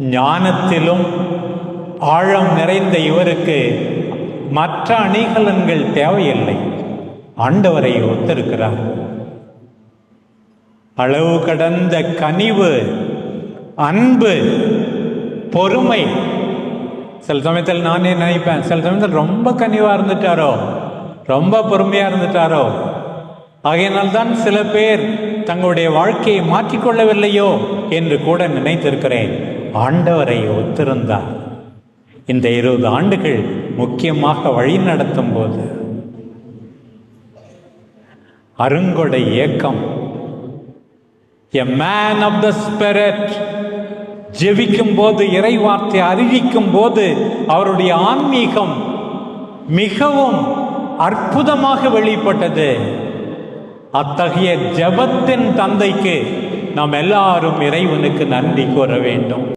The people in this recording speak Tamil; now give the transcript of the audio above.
ஞானத்திலும் ஆழம் நிறைந்த இவருக்கு மற்ற அணிகலன்கள் தேவையில்லை. ஆண்டவரை ஒத்திருக்கிறார். அளவு கடந்த கனிவு அன்பு பொறுமை. சில சமயத்தில் நானே நினைப்பேன் சில சமயத்தில் ரொம்ப கனிவா இருந்துட்டாரோ ரொம்ப பொறுமையா இருந்துட்டாரோ. ஆகையினால்தான் சில பேர் தங்களுடைய வாழ்க்கையை மாற்றிக்கொள்ளவில்லையோ என்று கூட நினைத்திருக்கிறேன். ஆண்டவரை ஒத்திருந்தார். இந்த இருபது ஆண்டுகள் முக்கியமாக வழி நடத்தும் போது அருங்கொடை இயக்கம் a man of the spirit ஜெபிக்கும் போது இறை வார்த்தை அறிவிக்கும் போது அவருடைய ஆன்மீகம் மிகவும் அற்புதமாக வெளிப்பட்டது. அத்தகைய ஜெபத்தின் தந்தைக்கு நாம் எல்லாரும் இறைவனுக்கு நன்றி கூற வேண்டும்.